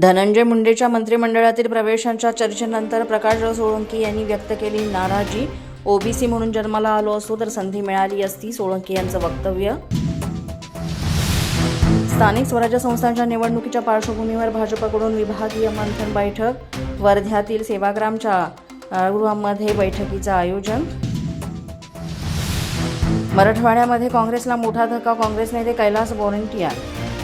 धनंजय मुंडेच्या मंत्रिमंडळातील प्रवेशांच्या चर्चेनंतर प्रकाश सोळंकी यांनी व्यक्त केली नाराजी. ओबीसी म्हणून जन्माला आलो असतो तर संधी मिळाली असती सोळंकी यांचं वक्तव्य. स्थानिक स्वराज्य संस्थांच्या निवडणुकीच्या पार्श्वभूमीवर भाजपकडून विभागीय मंथन बैठक वर्ध्यातील सेवाग्रामच्या गृहामध्ये बैठकीचं आयोजन. मराठवाड्यामध्ये काँग्रेसला मोठा धक्का काँग्रेस नेते कैलास बोरंटिया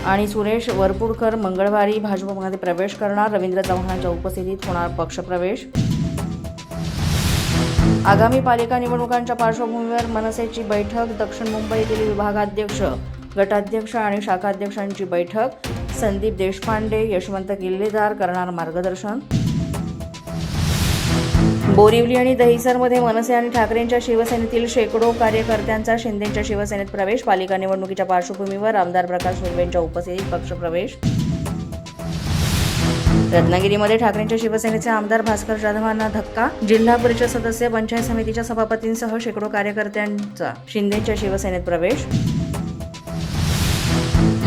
आणि सुरेश वरपुडकर मंगळवारी भाजपमध्ये प्रवेश करणार. रवींद्र चव्हाणांच्या उपस्थितीत होणार पक्षप्रवेश. आगामी पालिका निवडणुकांच्या पार्श्वभूमीवर मनसेची बैठक. दक्षिण मुंबईतील विभागाध्यक्ष गटाध्यक्ष आणि शाखाध्यक्षांची बैठक. संदीप देशपांडे यशवंत किल्लेदार करणार मार्गदर्शन. बोरिवली आणि दहिसरमध्ये मनसे आणि ठाकरेंच्या शिवसेनेतील शेकडो कार्यकर्त्यांचा शिंदेच्या शिवसेनेत प्रवेश. पालिका निवडणुकीच्या पार्श्वभूमीवर आमदार प्रकाश सुर्वेंच्या उपस्थितीत पक्षप्रवेश रत्नागिरीमध्ये ठाकरेंच्या शिवसेनेचे आमदार भास्कर जाधवांना धक्का. जिल्हा परिषद सदस्य पंचायत समितीच्या सभापतींसह शेकडो कार्यकर्त्यांचा शिंदेच्या शिवसेनेत प्रवेश.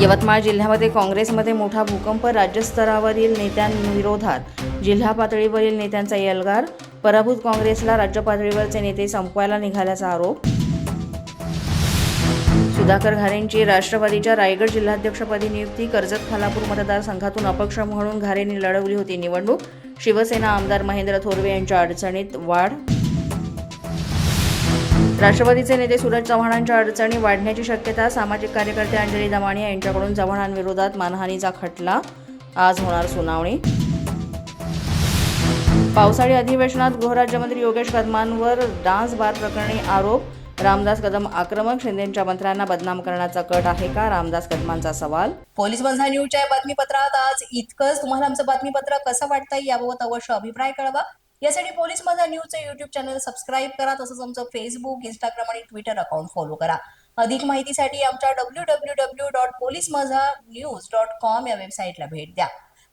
यवतमाळ जिल्ह्यामध्ये काँग्रेसमध्ये मोठा भूकंप राज्यस्तरावरील नेत्यांविरोधात जिल्हा पातळीवरील नेत्यांचा एल्गार. पराभूत काँग्रेसला राज्य पातळीवरचे नेते संपवायला निघाल्याचा आरोप. सुधाकर घारेंची राष्ट्रवादीच्या रायगड जिल्हाध्यक्षपदी नियुक्ती कर्जत खालापूर मतदारसंघातून अपक्ष म्हणून घारेंनी लढवली होती निवडणूक. शिवसेना आमदार महेंद्र थोरवे यांच्या अडचणीत वाढ. राष्ट्रवादीचे नेते सूरज चव्हाणांच्या अडचणी वाढण्याची शक्यता सामाजिक कार्यकर्ते अंजली दमाणिया यांच्याकडून चव्हाणांविरोधात मानहानीचा खटला. आज होणार सुनावणी. पावसाळी अधिवेशनात गृहराज्यमंत्री योगेश कदमांवर डान्स बार प्रकरणी आरोप. रामदास कदम आक्रमक शिंदेच्या मंत्र्यांना बदनाम करण्याचा कट आहे का? रामदास कदमांचा सवाल. पोलीस बंधा न्यूजच्या बातमीपत्रात आज इतकंच. तुम्हाला आमचं बातमीपत्र कसं वाटतंय याबाबत अवश्य अभिप्राय कळवा. यासाठी पोलीस माझा न्यूजचं युट्यूब चॅनल सबस्क्राईब करा तसंच आमचं फेसबुक इंस्टाग्राम आणि ट्विटर अकाउंट फॉलो करा. अधिक माहितीसाठी आमच्या W W W dot police Majha news dot com या वेबसाईटला भेट द्या.